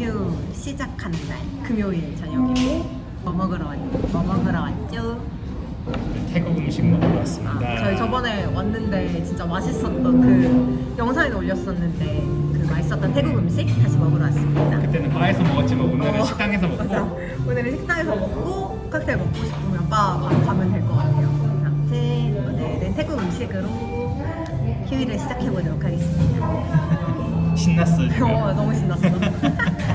연휴 시작하는 날 금요일 저녁이고 뭐 먹으러 왔, 뭐 먹으러 왔죠? 태국 음식 먹으러 아, 왔습니다. 저희 저번에 왔는데 진짜 맛있었던 그 영상에도 올렸었는데 그 맛있었던 태국 음식 다시 먹으러 왔습니다. 그때는 바에서 먹었지만 오늘은 어, 식당에서 맞아. 먹고 오늘은 식당에서 먹고 칵테일 먹고 싶으면 바 바로 가면 될 것 같아요. 아무튼 오늘은 태국 음식으로 휴일을 시작해 보도록 하겠습니다. 신났어 지금. 어, 너무 신났어.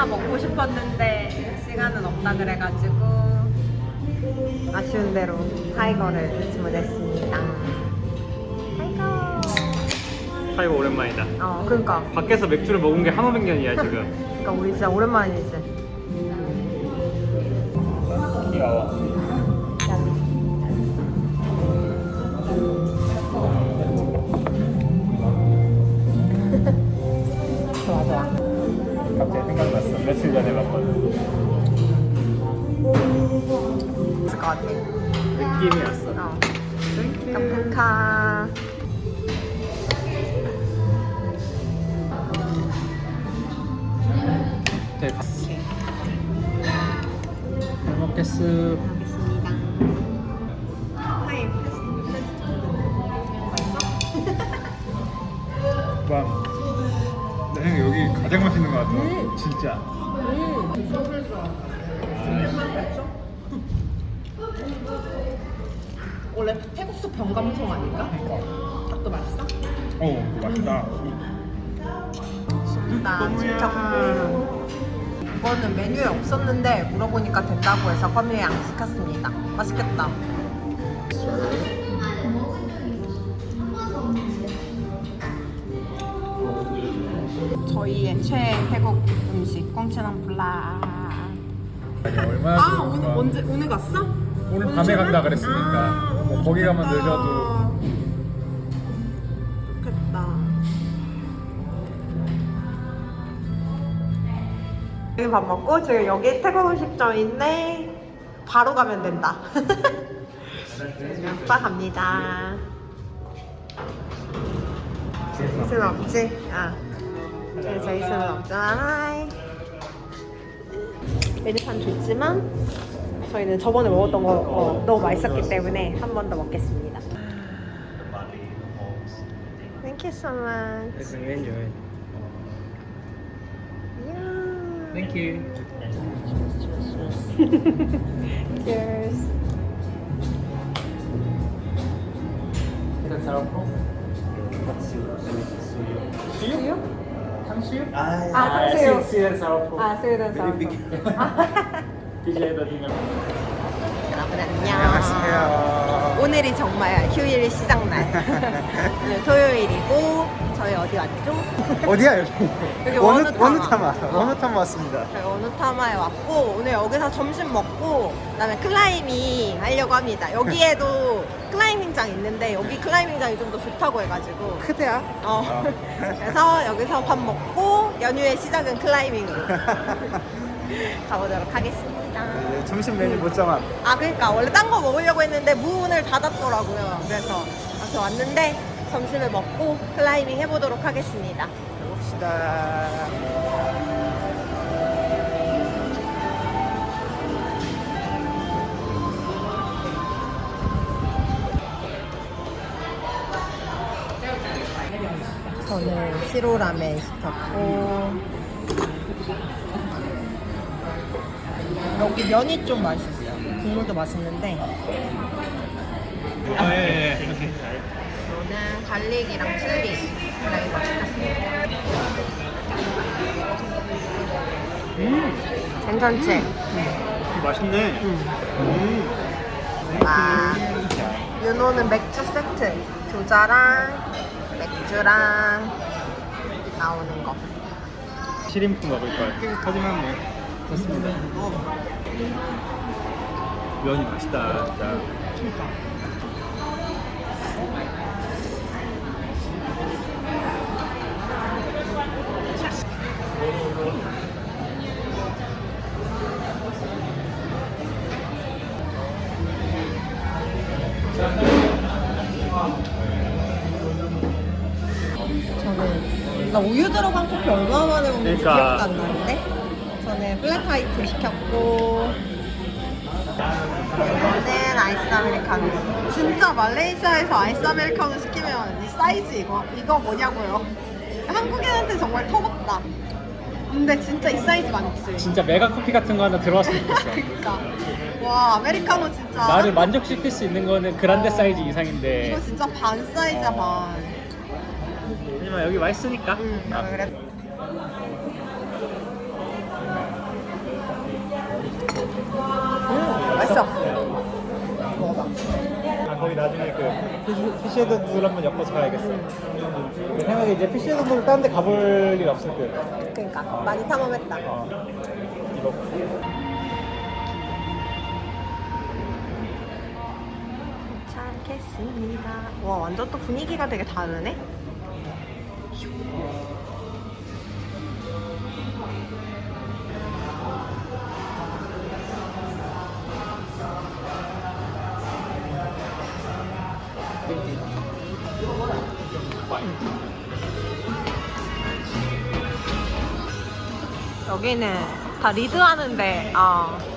싱하 먹고 싶었는데 시간은 없다 그래가지고 아쉬운 대로 타이거를 주문했습니다. 타이거. 타이거 오랜만이다. 어, 그러니까, 밖에서 맥주를 먹은 게 한오백 년이야 지금. 그러니까 우리 진짜 오랜만이지. 귀여워. 갑자기 생각났어. 며칠 전에 봤거든. 있을 것 같아. 느낌이 왔어. 어. 깜깜카. 네. 잘 먹겠어. 알겠습 나 형, 여기 가장 맛있는 것 같아. 음. 진짜. 원래 태국수 병감성 아닌가? 닭도 맛있어? 어, 이거 맛있다. 나. 진짜 이거는 메뉴에 없었는데 물어보니까 된다고 해서 커뮤에 안 시켰습니다. 맛있겠다. 저희의 최애 태국 음식 꽁치랑 블라. 아니, 얼마나 아 좋을까. 오늘 언제 오늘 갔어? 오늘 밤에? 간다 그랬으니까. 아, 뭐 거기 가면 좋겠다. 늦어도. 좋겠다. 여기 밥 먹고 지금 여기 태국 음식점인데 바로 가면 된다. 아빠 갑니다. 있으면 없지? 아. 그래, 저 있으면 없잖아. 메뉴판 좋지만 저희는 저번에 먹었던 거 어, 너무 맛있었기 때문에 한 번 더 먹겠습니다. Thank you so much. enjoy. Yeah. Thank you. Cheers. 수육? 탕 수육? 아, 탕수육. 수육 사오포. 아, 스웨덴 사람. DJ에다 dinner. 여러분 안녕. 오늘이 정말 휴일 시작 날. 오늘 토요일이고 저희 어디 왔죠? 어디야 여기? 여기 원우 원우타마. 원우타마 어. 원우타마 왔습니다. 저희 어느타마에 왔고 오늘 여기서 점심 먹고 그다음에 클라이밍 하려고 합니다. 여기에도 클라이밍장 있는데 여기 클라이밍장이 좀 더 좋다고 해가지고 크대야. 어. 그래서 여기서 밥 먹고 연휴의 시작은 클라이밍으로 가보도록 하겠습니다. 네, 점심 메뉴 못 정함. 아 그러니까 원래 딴 거 먹으려고 했는데 문을 닫았더라고요. 그래서 이렇게 왔는데 점심을 먹고 클라이밍 해보도록 하겠습니다. 봅시다. 저는 시로라멘 시켰고 여기 면이 좀 맛있어요. 국물도 맛있는데 아, 예, 예. 이렇게. 저는 갈릭이랑 칠리랑 이거 시켰습니다. 음, 괜찮지? 맛있네. 음. 아, 윤호는 맥주 세트 교자랑 맥주랑 나오는 거. 시림프 먹을 걸. 하지만 뭐 좋습니다. 면이 맛있다, 진짜. 저는 나 우유 들어간 커피 얼마 만에 먹는지 그러니까. 기억도 안 나는데? 저는 플랫 화이트 시켰고 이거는 아이스 아메리카노 진짜 말레이시아에서 아이스 아메리카노 시키면 이 사이즈 이거 이거 뭐냐고요 한국인한테 정말 터벅다 근데 진짜 이 사이즈만 없어요 진짜 메가 커피 같은 거 하나 들어왔으면 좋겠어. 그러니까 와 아메리카노 진짜 나를 만족시킬 수 있는 거는 그란데 사이즈 이상인데. 이거 진짜 반 사이즈야 반 하지만 여기 맛있으니까. 응, 아, 그래. 음, 맛있어. 먹어봐. 아, 거기 나중에 그 피시- 피시 헤드들 한번 엮어서 가야겠어. 내 생각에 이제 피시헤드들 다른 데 가볼 일 없을 듯. 그러니까 많이 탐험했다. 어. 이거. 도착했습니다. 와, 완전 또 분위기가 되게 다르네. 여기는 다 리드하는데, 아.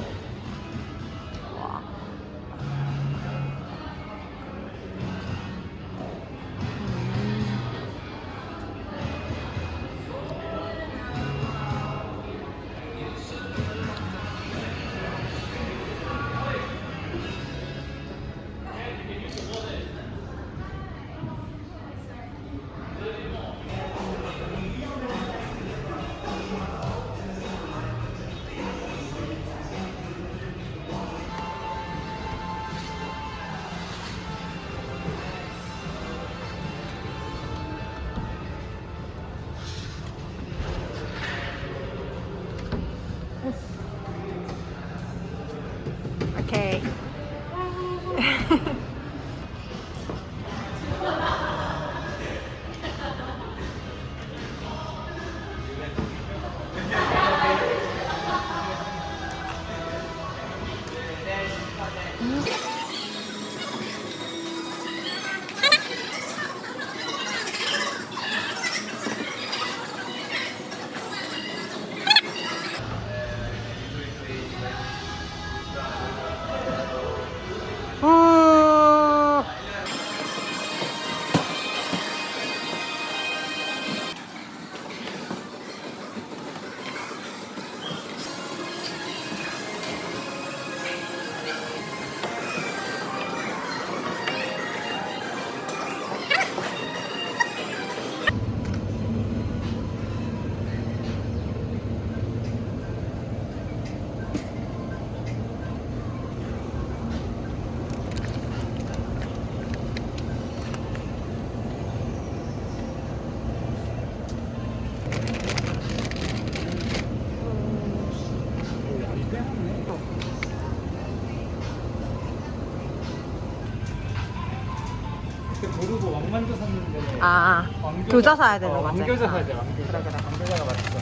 모르고 왕만두 샀는데. 아, 왕교자- 교자 사야 되는 어, 거지. 왕교자 아. 사야 돼, 왕교자. 그래, 그래, 왕교자가 맛있어.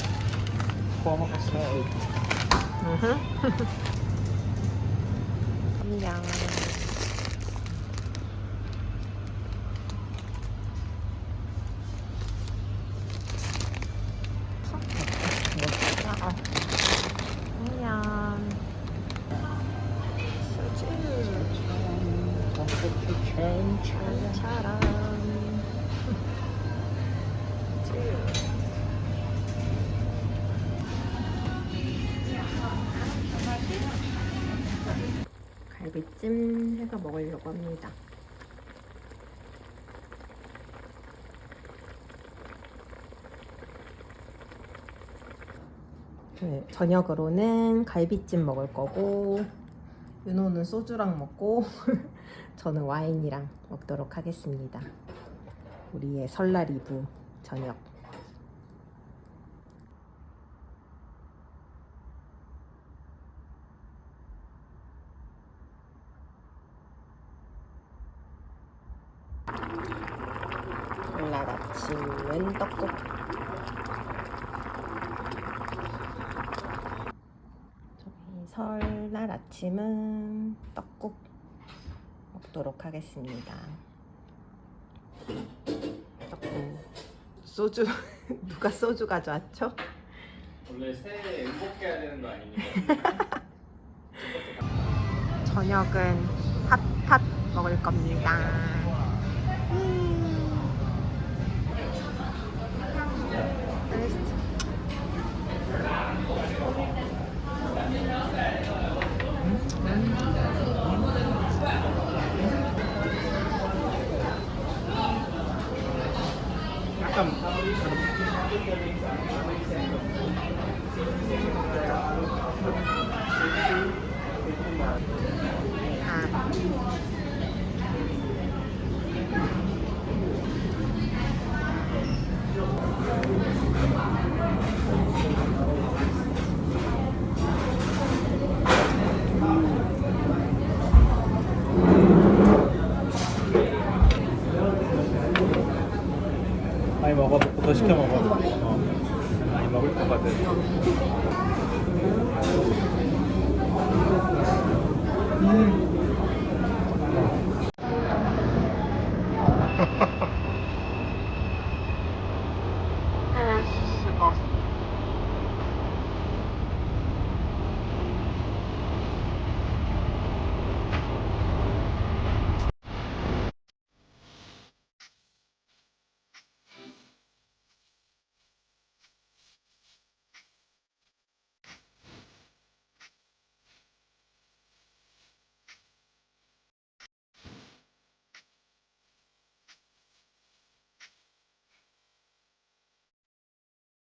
구워 먹읍시다. 음흠. 안녕. 안녕. 갈비찜 해서 먹으려고 합니다. 네, 저녁으로는 갈비찜 먹을 거고 윤호는 소주랑 먹고 저는 와인이랑 먹도록 하겠습니다. 우리의 설날 이브 저녁. 설날 아침은 떡국. 저희 아침은 떡국 먹도록 하겠습니다. 떡국. 소주 누가 소주 가져왔죠? 원래 새해 행복해야 되는 거 아닙니까? 저녁은 핫핫 먹을 겁니다. 음. 많이 먹어 먹고 더 시켜 먹어. 어. 많이 먹을 거거든. 아,